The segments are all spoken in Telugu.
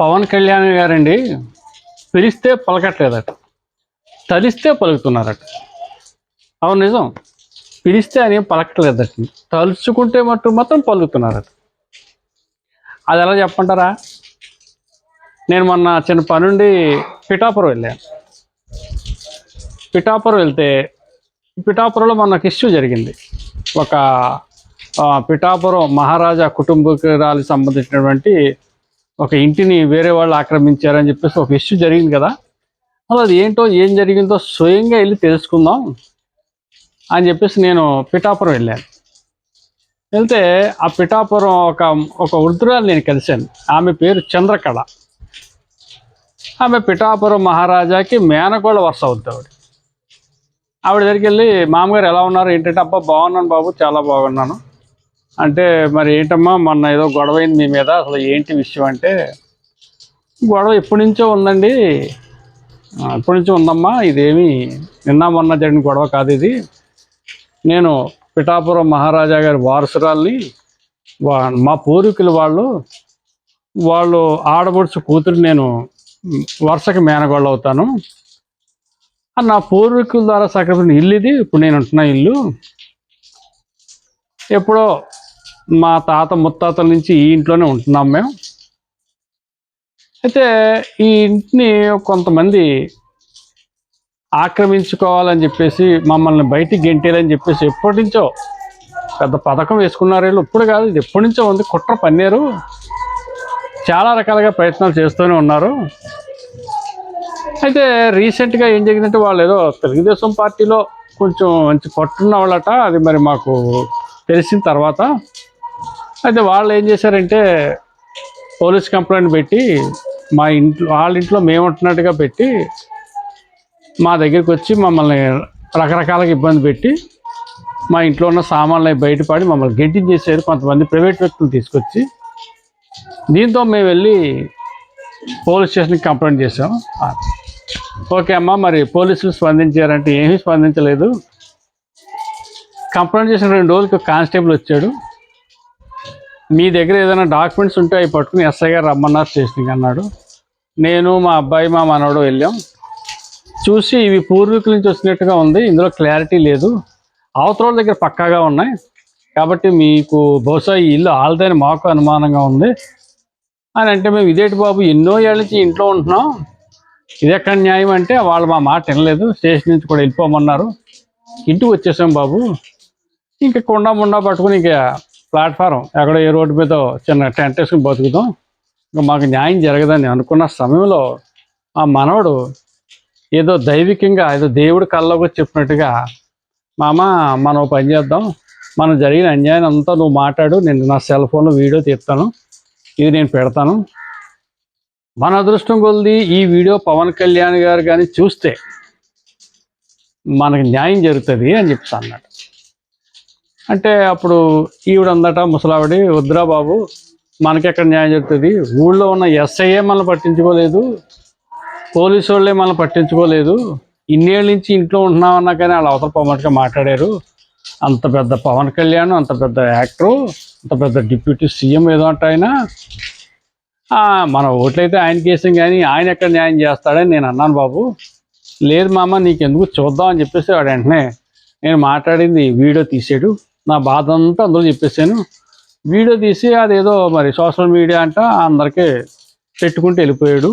పవన్ కళ్యాణ్ గారండి పిలిస్తే పలకట్లేదట. తలిస్తే పలుకుతున్నారట. అవును నిజం. పిలిస్తే అని పలకట్లేదట. తలుచుకుంటే మట్టు మాత్రం పలుకుతున్నారట. అది ఎలా చెప్పంటారా నేను మొన్న చిన్న పనుండి పిఠాపురం వెళ్ళాను. పిఠాపురం వెళ్తే పిఠాపురంలో మొన్న ఇష్యూ జరిగింది. ఒక పిఠాపురం మహారాజా కుటుంబరాలకు సంబంధించినటువంటి ఒక ఇంటిని వేరే వాళ్ళు ఆక్రమించారని చెప్పేసి ఒక ఇష్యూ జరిగింది కదా. అసలు అది ఏంటో ఏం జరిగిందో స్వయంగా వెళ్ళి తెలుసుకుందాం అని చెప్పేసి నేను పిఠాపురం వెళ్ళాను. వెళ్తే ఆ పిఠాపురం ఒక ఒక వృద్ధురాలు నేను కలిశాను. ఆమె పేరు చంద్రకళ. ఆమె పిఠాపురం మహారాజాకి మేనకోళ్ళ వరుస అవుద్ది ఆవిడ. ఆవిడ దగ్గరికి వెళ్ళి మామగారు ఎలా ఉన్నారు? ఏంటంటే అబ్బా బాగున్నాను బాబు చాలా బాగున్నాను. అంటే మరి ఏంటమ్మా మొన్న ఏదో గొడవ అయింది మీ మీద. అసలు ఏంటి విషయం అంటే గొడవ ఎప్పటి నుంచో ఉందండి. ఎప్పటి నుంచో ఉందమ్మా ఇదేమి నిన్న మొన్న జరిగిన గొడవ కాదు ఇది. నేను పిఠాపురం మహారాజా గారి వారసురాల్ని వా- మా పూర్వీకులు వాళ్ళు వాళ్ళు ఆడబడుచు కూతురు నేను వరుసకి మేనగోళ్ళు అవుతాను. నా పూర్వీకుల ద్వారా సకరించిన ఇల్లు ఇది. ఇప్పుడు నేను ఉంటున్న ఇల్లు. ఎప్పుడో మా తాత ముత్తాతల నుంచి ఈ ఇంట్లోనే ఉంటున్నాం మేము. అయితే ఈ ఇంటిని కొంతమంది ఆక్రమించుకోవాలని చెప్పేసి మమ్మల్ని బయటికి గెంటేయాలని చెప్పేసి ఎప్పటి నుంచో పెద్ద పథకం వేసుకున్నారు వీళ్ళు. ఇప్పుడు కాదు ఇది ఎప్పటి నుంచో ఉంది. కుట్ర పన్నారు. చాలా రకాలుగా ప్రయత్నాలు చేస్తూనే ఉన్నారు. అయితే రీసెంట్గా ఏం జరిగిందంటే వాళ్ళు ఏదో తెలుగుదేశం పార్టీలో కొంచెం మంచి కొట్టున్న వాళ్ళట. అది మరి మాకు తెలిసిన తర్వాత అయితే వాళ్ళు ఏం చేశారంటే పోలీస్ కంప్లైంట్ పెట్టి మా ఇంట్లో వాళ్ళ ఇంట్లో మేము ఉంటున్నట్టుగా పెట్టి మా దగ్గరికి వచ్చి మమ్మల్ని రకరకాలుగా ఇబ్బంది పెట్టి మా ఇంట్లో ఉన్న సామాన్లు బయటపడి మమ్మల్ని గెంటించేసారు కొంతమంది ప్రైవేట్ వ్యక్తులు తీసుకొచ్చి దీంతో మేము వెళ్ళి పోలీస్ స్టేషన్కి కంప్లైంట్ చేసాం ఓకే అమ్మా మరి పోలీసులు స్పందించారంటే ఏమీ స్పందించలేదు. కంప్లైంట్ చేసిన రెండు రోజులకి కానిస్టేబుల్ వచ్చాడు. మీ దగ్గర ఏదైనా డాక్యుమెంట్స్ ఉంటే అవి పట్టుకుని ఎస్ఐ గారు రమ్మన్నారు స్టేషన్కి అన్నాడు. నేను మా అబ్బాయి మా మనవడు వెళ్ళాం. చూసి ఇవి పూర్వీకుల నుంచి వచ్చినట్టుగా ఉంది. ఇందులో క్లారిటీ లేదు. అవతల దగ్గర పక్కాగా ఉన్నాయి. కాబట్టి మీకు బహుశా ఈ ఇల్లు ఆల్దని మాకు అనుమానంగా ఉంది. అని అంటే మేము ఇదేటి బాబు ఎన్నో ఏళ్ళ నుంచి ఇంట్లో ఉంటున్నాం. ఇది ఎక్కడ న్యాయం అంటే వాళ్ళు మా మాట వినలేదు. స్టేషన్ నుంచి కూడా వెళ్ళిపోమన్నారు. ఇంటికి వచ్చేసాం బాబు. ఇంకా కొండ ముండా పట్టుకుని ఇంకా ప్లాట్ఫారం ఎక్కడో ఏ రోడ్డు మీద చిన్న టెంట్ వేసుకుని బతుకుతాం ఇంకా మాకు న్యాయం జరగదని అనుకున్న సమయంలో ఆ మనవడు ఏదో దైవికంగా ఏదో దేవుడు కల్లోకి చెప్పినట్టుగా మామ మనం పని చేద్దాం. మనం జరిగిన అన్యాయం అంతా నువ్వు మాట్లాడు. నేను నా సెల్ ఫోన్లో వీడియో తీస్తాను. ఇది నేను పెడతాను. మన అదృష్టం కొలిది ఈ వీడియో పవన్ కళ్యాణ్ గారు కానీ చూస్తే మనకు న్యాయం జరుగుతుంది అని చెప్తా అన్నాడు. అంటే అప్పుడు ఈవిడ అందట ముసలావిడి వద్దురా బాబు మనకెక్కడ న్యాయం జరుగుతుంది? ఊళ్ళో ఉన్న ఎస్ఐఏ మనల్ని పట్టించుకోలేదు పోలీసు వాళ్ళే మనల్ని పట్టించుకోలేదు. ఇన్నేళ్ళ నుంచి ఇంట్లో ఉంటున్నామన్నా కానీ వాళ్ళు అవతల పవన్గా మాట్లాడారు. అంత పెద్ద పవన్ కళ్యాణ్ అంత పెద్ద యాక్టరు అంత పెద్ద డిప్యూటీ సీఎం ఏదో అంటే ఆయన. మన ఓట్లయితే ఆయన కేసం కానీ ఆయన ఎక్కడ న్యాయం చేస్తాడని నేను అన్నాను బాబు. లేదు మామ నీకెందుకు చూద్దాం అని చెప్పేసి వాడు వెంటనే నేను మాట్లాడింది వీడియో తీసాడు. నా బాధ అంతా అందులో చెప్పేసాను వీడియో తీసి అదేదో మరి సోషల్ మీడియా అంట అందరికీ పెట్టుకుంటూ వెళ్ళిపోయాడు.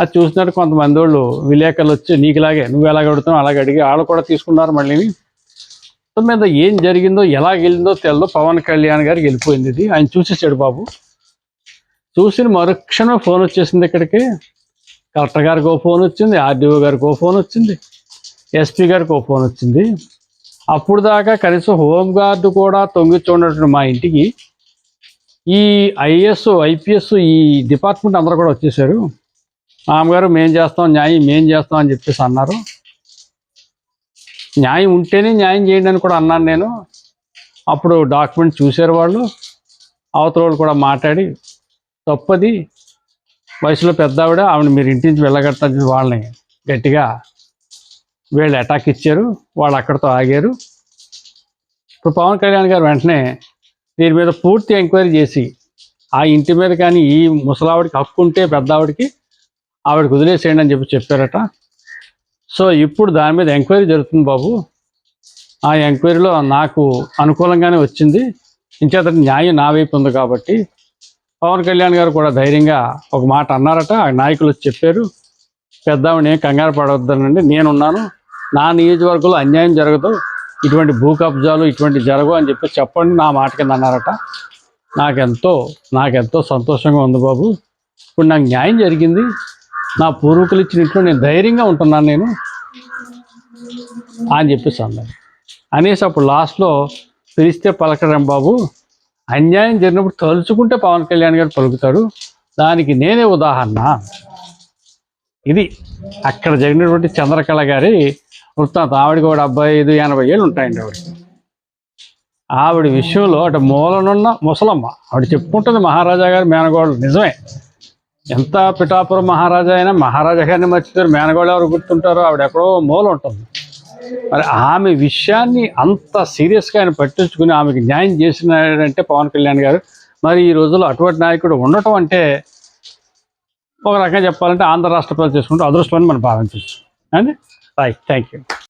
అది చూసినట్టు కొంతమంది వాళ్ళు విలేకరులు వచ్చి నీకులాగే నువ్వు ఎలాగ అడుగుతున్నావు అలాగే అడిగి వాళ్ళు కూడా తీసుకున్నారు మళ్ళీ. మీద ఏం జరిగిందో ఎలా వెళ్ళిందో తెలియదు పవన్ కళ్యాణ్ గారికి వెళ్ళిపోయింది ఇది. ఆయన చూసేసాడు బాబు. చూసిన మరుక్షణం ఫోన్ వచ్చేసింది ఇక్కడికి. కలెక్టర్ గారికి ఓ ఫోన్ వచ్చింది ఆర్డీఓ గారికి ఓ ఫోన్ వచ్చింది ఎస్పీ గారికి ఓ ఫోన్ వచ్చింది. అప్పుడు దాకా కనీసం హోమ్ గార్డు కూడా తొంగి చూడనటువంటి మా ఇంటికి ఈ ఐఏఎస్ ఐపీఎస్ ఈ డిపార్ట్మెంట్ అందరూ కూడా వచ్చేసారు. మామగారు మేం చేస్తాం న్యాయం మేం చేస్తాం అని చెప్పేసి అన్నారు. న్యాయం ఉంటేనే న్యాయం చేయండి అని కూడా అన్నాను నేను. అప్పుడు డాక్యుమెంట్ చూశారు వాళ్ళు. అవతల వాళ్ళు కూడా మాట్లాడి తప్పది వయసులో పెద్ద ఆవిడ ఆవిడ మీరు ఇంటి నుంచి వెళ్ళగట్టని వాళ్ళని గట్టిగా వీళ్ళు అటాక్ ఇచ్చారు వాళ్ళు అక్కడితో ఆగారు. ఇప్పుడు పవన్ కళ్యాణ్ గారు వెంటనే దీని మీద పూర్తి ఎంక్వైరీ చేసి ఆ ఇంటి మీద కానీ ఈ ముసలావిడికి హక్కు ఉంటే పెద్ద ఆవిడకి ఆవిడకి వదిలేసేయండి అని చెప్పి చెప్పారట. సో ఇప్పుడు దాని మీద ఎంక్వైరీ జరుగుతుంది బాబు. ఆ ఎంక్వైరీలో నాకు అనుకూలంగానే వచ్చింది. ఇంచేత న్యాయం నా వైపు ఉంది కాబట్టి. పవన్ కళ్యాణ్ గారు కూడా ధైర్యంగా ఒక మాట అన్నారట. ఆ నాయకులు వచ్చి చెప్పారు. పెద్దావిని ఏం కంగారు పడవద్దనండి నేనున్నాను. నా నియోజకవర్గంలో అన్యాయం జరగదు ఇటువంటి భూ కబ్జాలు ఇటువంటి జరగవు అని చెప్పి చెప్పండి నా మాట కింద అన్నారట. నాకెంతో నాకెంతో సంతోషంగా ఉంది బాబు. ఇప్పుడు నాకు న్యాయం జరిగింది. నా పూర్వీకులు ఇచ్చిన ఇంట్లో నేను ధైర్యంగా ఉంటున్నాను నేను అని చెప్పేసి అన్నాడు అనేసి అప్పుడు లాస్ట్లో పిలిస్తే పలకడం బాబు. అన్యాయం జరిగినప్పుడు తలుచుకుంటే పవన్ కళ్యాణ్ గారు పలుకుతాడు. దానికి నేనే ఉదాహరణ. ఇది అక్కడ జరిగినటువంటి చంద్రకళ గారి వృత్తాంతం ఆవిడకి కూడా డెబ్బై ఐదు ఎనభై ఏళ్ళు ఉంటాయండి ఆవిడ. ఆవిడ విషయంలో అటు మూలనున్న ముసలమ్మ ఆవిడ చెప్పుకుంటుంది మహారాజా గారు మేనగోళ్ళు. నిజమే. ఎంత పిఠాపురం మహారాజా అయినా మహారాజా గారిని మర్చిపోయారు మేనగోళ్ళు ఎవరు గుర్తుంటారో ఆవిడ ఎక్కడో మూల ఉంటుంది. మరి ఆమె విషయాన్ని అంత సీరియస్గా ఆయన పట్టించుకుని ఆమెకి న్యాయం చేసినాడంటే పవన్ కళ్యాణ్ గారు మరి ఈ రోజుల్లో అటువంటి నాయకుడు ఉండటం అంటే ఒక రకంగా చెప్పాలంటే ఆంధ్ర రాష్ట్ర ప్రజలు చేసుకుంటే అదృష్టమని మనం భావించవచ్చు. అండి Bye. Thank you.